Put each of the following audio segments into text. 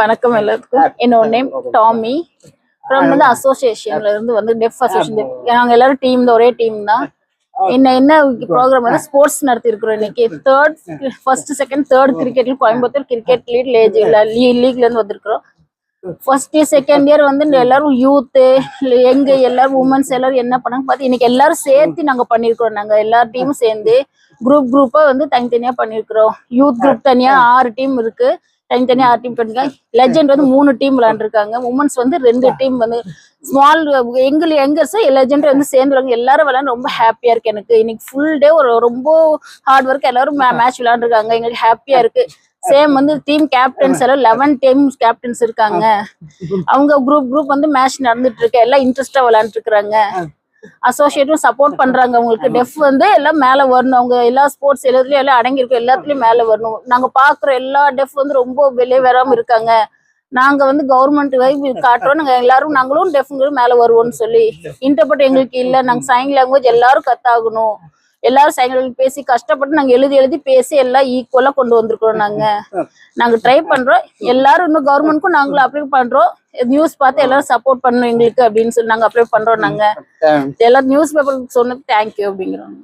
வணக்கம் எல்லாத்துக்கும் என்னோட நேம் டாமி அப்புறம் வந்து அசோசியேஷன்ல இருந்து வந்து டெஃப் அசோசியேஷன் நாங்க எல்லாரும் டீம் ஒரே டீம் தான். என்ன என்ன ப்ரோக்ராம் வந்து ஸ்போர்ட்ஸ் நடத்தி இருக்கிறோம் இன்னைக்கு. தேர்ட் ஃபர்ஸ்ட் செகண்ட் தேர்ட் கிரிக்கெட்ல கோயம்புத்தூர் கிரிக்கெட் லீட் லேஜ் லீக்ல இருந்து வந்திருக்கிறோம். ஃபர்ஸ்ட் இயர் செகண்ட் இயர் வந்து எல்லாரும் யூத்து எங்க எல்லாரும் உமன்ஸ் எல்லாரும் என்ன பண்ணாங்க பார்த்து இன்னைக்கு எல்லாரும் சேர்த்து நாங்க பண்ணிருக்கிறோம் நாங்க எல்லா டீமும் சேர்ந்து குரூப் குரூப்பா வந்து தனித்தனியா பண்ணிருக்கிறோம் யூத் குரூப் தனியா ஆறு டீம் இருக்கு. தனித்தனியா ஆறு டீம் பண்ணிருக்காங்க லெஜெண்ட் வந்து மூணு டீம் விளையாண்டுருக்காங்க. உமன்ஸ் வந்து ரெண்டு டீம் வந்து ஸ்மால் எங்க எங்கர்ஸ் லெஜெண்ட் வந்து சேர்ந்துருவாங்க எல்லாரும் விளையாண்டு ரொம்ப ஹாப்பியா இருக்கு எனக்கு. இன்னைக்கு ஃபுல் டே ஒரு ரொம்ப ஹார்ட் ஒர்க் எல்லாரும் மேட்ச் விளையாண்டுருக்காங்க. எங்களுக்கு ஹாப்பியா இருக்கு. சேம் வந்து டீம் கேப்டன்ஸ் எல்லாம் லெவன் டீம் கேப்டன்ஸ் இருக்காங்க. அவங்க குரூப் குரூப் வந்து மேட்ச் நடந்துட்டு இருக்கு. எல்லாம் இன்ட்ரெஸ்டா விளையாண்டுட்டு இருக்காங்க அசோசியேட்டும் சப்போர்ட் பண்றாங்க. அவங்களுக்கு டெஃப் வந்து எல்லாம் மேல வரணும். அவங்க எல்லா ஸ்போர்ட்ஸ் எல்லாத்துலயும் எல்லாம் அடங்கியிருக்கோம். எல்லாத்துலயும் மேல வரணும். நாங்க பாக்குற எல்லா டெஃப் வந்து ரொம்ப வெளியே வராம இருக்காங்க. நாங்க வந்து கவர்மெண்ட் காட்டுறோம். நாங்க எல்லாரும் நாங்களும் டெஃப்ங்களும் மேல வருவோம்னு சொல்லி. இன்டர்பிரட் எங்களுக்கு இல்ல. நாங்க சைன் லாங்குவேஜ் எல்லாரும் கத்தாகணும். எல்லாரும் லாங்குவேஜ் பேசி கஷ்டப்பட்டு நாங்க எழுதி எழுதி பேசி எல்லாம் ஈக்குவலா கொண்டு வந்திருக்கிறோம் நாங்க. நாங்க ட்ரை பண்றோம். எல்லாரும் இன்னும் கவர்மெண்ட்க்கும் நாங்களும் அப்ளை பண்றோம். நியூஸ் பார்த்து எல்லாரும் சப்போர்ட் பண்ணணும் எங்களுக்கு அப்படின்னு சொல்லி நாங்க அப்ளை பண்றோம் நாங்க. எல்லாரும் நியூஸ் பேப்பர் சொன்னது தேங்க்யூ அப்படிங்கிறோம்.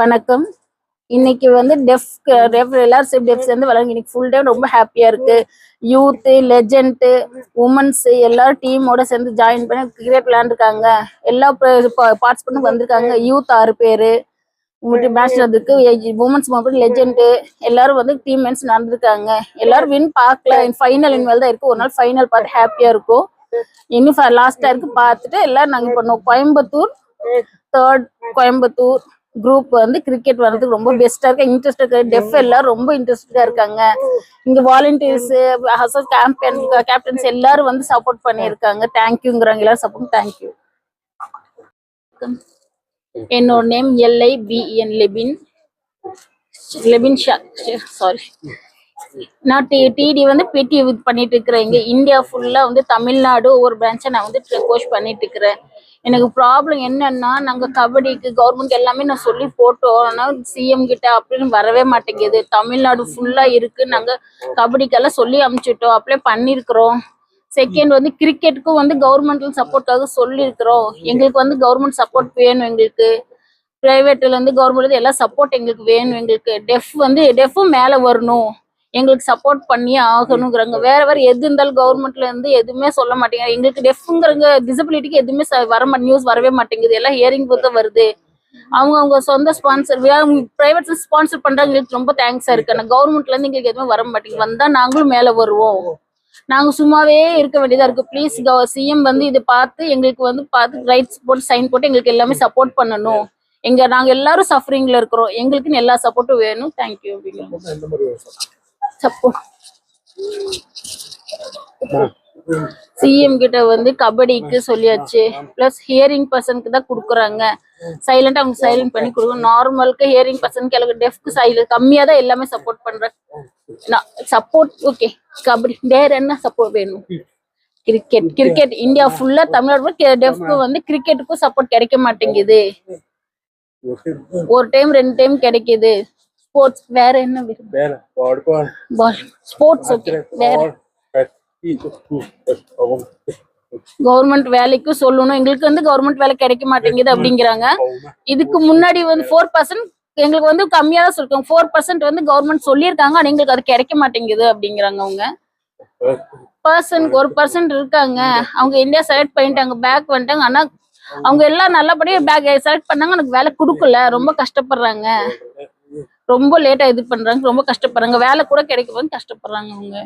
வணக்கம். இன்னைக்கு வந்து டெஃப் டெஃப் எல்லாரும் டெஃப் சேர்ந்து விளையாங்க இன்னைக்கு ஃபுல் டே ரொம்ப ஹாப்பியா இருக்கு. யூத்து லெஜெண்ட் உமன்ஸ் எல்லாரும் டீமோட சேர்ந்து ஜாயின் பண்ணி கிரிக்கெட் விளையாண்டுருக்காங்க. எல்லா பார்ட்ஸ் வந்திருக்காங்க. யூத் ஆறு பேரு. உங்களுக்கு மேட்ச் நடந்திருக்கு. உமன்ஸ் மட்டும் லெஜெண்ட் எல்லாரும் வந்து டீம் மேட்ச் நடந்திருக்காங்க. எல்லாரும் வின் பார்க்கல. ஃபைனல் இனிமேல் தான் இருக்கு. ஒரு நாள் ஃபைனல் பார்த்து ஹாப்பியா இருக்கும். இன்னும் லாஸ்டா இருக்கு. பார்த்துட்டு எல்லாரும் நாங்க பண்ணுவோம் கோயம்புத்தூர் தேர்ட் கோயம்புத்தூர் குரூப் வந்து கிரிக்கெட் வர்றதுக்கு ரொம்ப பெஸ்டா இருக்கு. இன்ட்ரெஸ்ட் இருக்கு டெஃப் எல்லாரும் ரொம்ப இன்ட்ரெஸ்டா இருக்காங்க. இங்க வாலண்டியர்ஸ் ஹசல் கேம்பன் கேப்டன்ஸ் எல்லாரும் வந்து சப்போர்ட் பண்ணியிருக்காங்க. தேங்க்யூங்கிறாங்க எல்லாரும் சப்போர்ட் தேங்க்யூ என்னோட name L I B N லெபின் லெபின் Shah sorry நான் டி டிடி வந்து பிடி பண்ணிட்டு இருக்கிறேன். இங்க இந்தியா ஃபுல்லா வந்து தமிழ்நாடு ஒவ்வொரு பிரான்ச்சை நான் வந்து கோச் பண்ணிட்டு இருக்கிறேன். எனக்கு ப்ராப்ளம் என்னன்னா நாங்க கபடிக்கு கவர்மெண்ட் எல்லாமே நான் சொல்லி போட்டோம். ஆனா சிஎம் கிட்ட அப்படின்னு வரவே மாட்டேங்குது. தமிழ்நாடு ஃபுல்லா இருக்கு. நாங்க கபடிக்கெல்லாம் சொல்லி அமுச்சிட்டோம். அப்ளை பண்ணிருக்கிறோம். செகண்ட் வந்து கிரிக்கெட்டுக்கும் வந்து கவர்மெண்ட்ல சப்போர்ட்டாக சொல்லியிருக்கிறோம் எங்களுக்கு வந்து கவர்மெண்ட் சப்போர்ட் வேணும் எங்களுக்கு. பிரைவேட்ல இருந்து கவர்மெண்ட்ல எல்லாம் சப்போர்ட் எங்களுக்கு வேணும் எங்களுக்கு. டெஃப் வந்து டெஃப்பும் மேல வரணும். எங்களுக்கு சப்போர்ட் பண்ணியே ஆகணுங்கிறாங்க வேற வேற எது இருந்தாலும் கவர்மெண்ட்ல இருந்து எதுவுமே சொல்ல மாட்டேங்க எங்களுக்கு டெஃப்ங்கிறங்க டிசபிலிட்டிக்கு எதுவுமே வர நியூஸ் வரவே மாட்டேங்குது. எல்லாம் ஹியரிங் பொறுத்த வருது. அவங்க அவங்க சொந்த ஸ்பான்சர் பிரைவேட்ல ஸ்பான்சர் பண்றாங்க எங்களுக்கு ரொம்ப தேங்க்ஸா இருக்கு. ஆனா கவர்மெண்ட்ல இருந்து எங்களுக்கு எதுவுமே வர மாட்டேங்குது. வந்தா நாங்களும் மேல வருவோம். நாங்க சும்மாவே இருக்க வேண்டியதா இருக்கு. ப்ளீஸ் சிஎம் வந்து இதை பார்த்து எங்களுக்கு வந்து பார்த்து ரைட்ஸ் போட்டு சைன் போட்டு எங்களுக்கு எல்லாமே சப்போர்ட் பண்ணணும். எங்க நாங்க எல்லாரும் சஃபரிங்ல இருக்கிறோம். எங்களுக்குன்னு எல்லா சப்போர்ட்டும் வேணும். தேங்க்யூ அப்படிங்கிறோம் சப்போர்ட் சிஎம் கிட்ட வந்து கபடிக்கு சொல்லியாச்சு. பிளஸ் ஹியரிங் பர்சனுக்கு தான் கொடுக்குறாங்க. சைலண்டா அவங்க சைலண்ட் பண்ணி கொடுக்கணும். நார்மலுக்கு ஹியரிங் பர்சனுக்கு எனக்கு டெஃப்க்கு சைலண்ட் கம்மியா தான் எல்லாமே சப்போர்ட் பண்றேன் சப்போர்ட் ஓகே கபடி. வேற என்ன சப்போர்ட் வேணும்? கிரிக்கெட் கிரிக்கெட் இந்தியா ஃபுல்லா தமிழ்நாடு டெஃப்க்கு வந்து கிரிக்கெட்டுக்கும் சப்போர்ட் கிடைக்க மாட்டேங்குது. ஒரு டைம் ரெண்டு டைம் கிடைக்குது. ஸ்போர்ட்ஸ் வேற என்ன வேற பாடுபா பால் ஸ்போர்ட்ஸ் ஓகே வேற? கவர்மெண்ட் வேலைக்கும் சொல்லணும். எங்களுக்கு வந்து கவர்மெண்ட் வேலை கிடைக்க மாட்டேங்குது அப்படிங்கிறாங்க. இதுக்கு முன்னாடி வந்து ஃபோர் பர்சன்ட் எங்களுக்கு வந்து கம்மியா தான் சொல்லிருக்காங்க. ஃபோர் பர்சன்ட் வந்து கவர்மெண்ட் சொல்லியிருக்காங்க. ஆனா எங்களுக்கு அது கிடைக்க மாட்டேங்குது அப்படிங்கிறாங்க அவங்க. பர்சன்ட் ஒரு பர்சன்ட் இருக்காங்க. அவங்க இந்தியா செலக்ட் பண்ணிட்டாங்க பேக் வந்துட்டாங்க. ஆனா அவங்க எல்லாம் நல்லபடியா பேக் செலக்ட் பண்ணாங்க. எனக்கு வேலை கொடுக்கல. ரொம்ப கஷ்டப்படுறாங்க. ரொம்ப லேட்டா இது பண்றாங்க ரொம்ப கஷ்டப்படுறாங்க. வேலை கூட கிடைக்க கஷ்டப்படுறாங்க அவங்க.